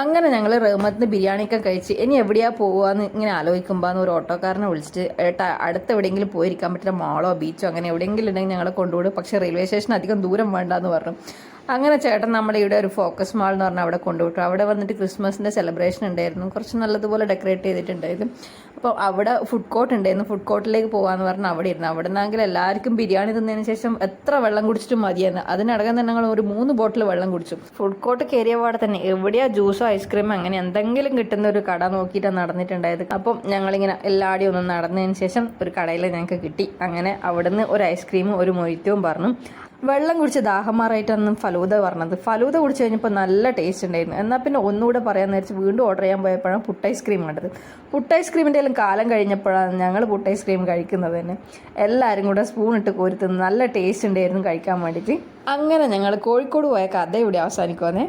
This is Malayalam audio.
അങ്ങനെ ഞങ്ങൾ റഹ്മത്തിന് ബിരിയാണിയൊക്കെ കഴിച്ച് ഇനി എവിടെയാ പോവാന്ന് ഇങ്ങനെ ആലോചിക്കുമ്പോൾ ഒരു ഓട്ടോക്കാരനെ വിളിച്ചിട്ട് ഏട്ടാ അടുത്ത് എവിടെയെങ്കിലും പോയിരിക്കാൻ പറ്റുന്ന മാളോ ബീച്ചോ അങ്ങനെ എവിടെയെങ്കിലും ഉണ്ടെങ്കിൽ ഞങ്ങളെ കൊണ്ടുപോകും പക്ഷേ റെയിൽവേ സ്റ്റേഷൻ അധികം ദൂരം വേണ്ടെന്ന് പറഞ്ഞു. അങ്ങനെ ചേട്ടൻ നമ്മുടെ ഇവിടെ ഒരു ഫോക്കസ് മാൾ എന്ന് പറഞ്ഞാൽ അവിടെ കൊണ്ടുവിട്ടു. അവിടെ വന്നിട്ട് ക്രിസ്മസിന്റെ സെലിബ്രേഷൻ ഉണ്ടായിരുന്നു. കുറച്ച് നല്ലതുപോലെ ഡെക്കറേറ്റ് ചെയ്തിട്ടുണ്ടായിരുന്നു. അപ്പോൾ അവിടെ ഫുഡ് കോർട്ട് ഉണ്ടായിരുന്നു. ഫുഡ് കോർട്ടിലേക്ക് പോകാമെന്ന് പറഞ്ഞാൽ അവിടെ ഇരുന്നു. അവിടെ നിന്നെങ്കിൽ എല്ലാവർക്കും ബിരിയാണി തിന്നതിന് ശേഷം എത്ര വെള്ളം കുടിച്ചിട്ടും മതിയെന്ന്. അതിനടക്കം തന്നെ ഞങ്ങൾ ഒരു മൂന്ന് ബോട്ടിൽ വെള്ളം കുടിച്ചു. ഫുഡ് കോർട്ട് കയറിയ പാടെ തന്നെ എവിടെയാ ജ്യൂസോ ഐസ്ക്രീമോ അങ്ങനെ എന്തെങ്കിലും കിട്ടുന്ന ഒരു കട നോക്കിയിട്ടാണ് നടന്നിട്ടുണ്ടായത്. അപ്പം ഞങ്ങളിങ്ങനെ എല്ലാവരുടെയും ഒന്ന് നടന്നതിന് ശേഷം ഒരു കടയിൽ ഞങ്ങൾക്ക് കിട്ടി. അങ്ങനെ അവിടുന്ന് ഒരു ഐസ്ക്രീമും ഒരു മൊയ്ത്തവും പറഞ്ഞു. വെള്ളം കുടിച്ച് ദാഹമാറായിട്ടാണ് ഫലൂദ പറഞ്ഞത്. ഫലൂദ കുടിച്ച് കഴിഞ്ഞപ്പോൾ നല്ല ടേസ്റ്റ് ഉണ്ടായിരുന്നു. എന്നാൽ പിന്നെ ഒന്നുകൂടെ പറയാൻ നേരിച്ച് വീണ്ടും ഓർഡർ ചെയ്യാൻ പോയപ്പോഴാണ് പുട്ട് ഐസ്ക്രീം കണ്ടത്. പുട്ട് ഐസ്ക്രീമിന്റെ എല്ലാം കാലം കഴിഞ്ഞപ്പോഴാണ് ഞങ്ങൾ പുട്ട് ഐസ്ക്രീം കഴിക്കുന്നത് തന്നെ. എല്ലാവരും കൂടെ സ്പൂൺ ഇട്ട് കോരുത്തുന്നത് നല്ല ടേസ്റ്റ് ഉണ്ടായിരുന്നു കഴിക്കാൻ വേണ്ടിയിട്ട്. അങ്ങനെ ഞങ്ങൾ കോഴിക്കോട് പോയ കഥ ഇവിടെ അവസാനിക്കുവാന്നേ.